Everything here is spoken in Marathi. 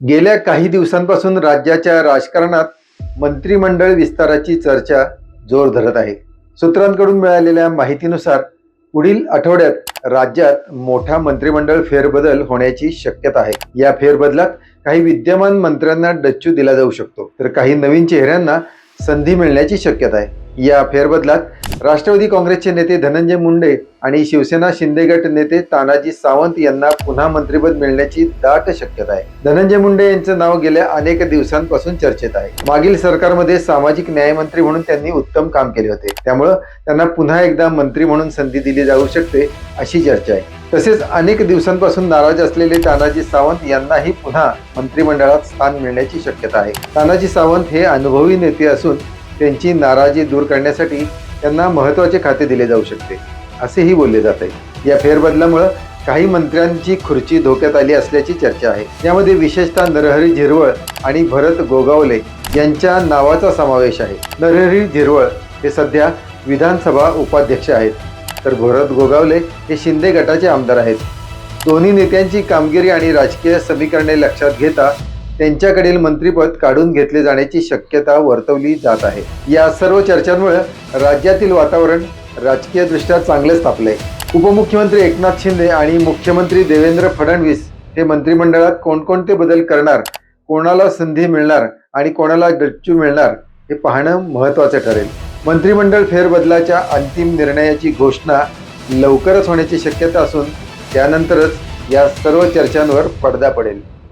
गेल्या काही दिवसांपासून राज्याच्या राजकारणात मंत्रिमंडळ विस्ताराची चर्चा जोर धरत आहे. सूत्रांकडून मिळालेल्या माहितीनुसार पुढील आठवड्यात राज्यात मोठा मंत्रिमंडळ फेरबदल होण्याची शक्यता आहे. या फेरबदलात काही विद्यमान मंत्र्यांना डच्चू दिला जाऊ शकतो. तर काही नवीन चेहऱ्यांना संधी मिळण्याची शक्यता आहे. या फेरबदलात राष्ट्रवादी काँग्रेसचे नेते धनंजय मुंडे आणि शिवसेना शिंदे गट नेते तानाजी सावंत यांना पुन्हा मंत्रिपद मिळण्याची दाट शक्यता आहे. धनंजय मुंडे यांचं नाव गेल्या अनेक दिवसांपासून चर्चेत आहे. मागील सरकारमध्ये सामाजिक न्यायमंत्री म्हणून त्यांनी उत्तम काम केले होते. त्यामुळं त्यांना पुन्हा एकदा मंत्री म्हणून संधी दिली जाऊ शकते अशी चर्चा आहे. तसेच अनेक दिवसांपासून नाराज असलेले तानाजी सावंत यांनाही पुन्हा मंत्रिमंडळात स्थान मिळण्याची शक्यता आहे. तानाजी सावंत हे अनुभवी नेते असून त्यांची नाराजी दूर करण्यासाठी त्यांना महत्त्वाचे खाते दिले जाऊ शकते असेही बोलले जात आहे. या फेरबदलामुळं काही मंत्र्यांची खुर्ची धोक्यात आली असल्याची चर्चा आहे. यामध्ये विशेषतः नरहरी झिरवळ आणि भरत गोगावले यांच्या नावाचा समावेश आहे. नरहरी झिरवळ हे सध्या विधानसभा उपाध्यक्ष आहेत. तर भरत गोगावले हे शिंदे गटाचे आमदार आहेत. दोन्ही नेत्यांची कामगिरी आणि राजकीय समीकरणे लक्षात घेता त्यांच्याकडील मंत्रिपद काढून घेतले जाण्याची शक्यता वर्तवली जात आहे. या सर्व चर्चांमुळे राज्यातील वातावरण राजकीय दृष्ट्या चांगलेच तापले उपमुख्यमंत्री एकनाथ शिंदे आणि मुख्यमंत्री देवेंद्र फडणवीस हे मंत्रिमंडळात कोणकोणते बदल करणार कोणाला संधी मिळणार आणि कोणाला गच्चू मिळणार हे पाहणं महत्वाचं ठरेल. मंत्रिमंडळ फेरबदलाच्या अंतिम निर्णयाची घोषणा लवकरच होण्याची शक्यता असून त्यानंतरच या सर्व चर्चांवर पडदा पडेल.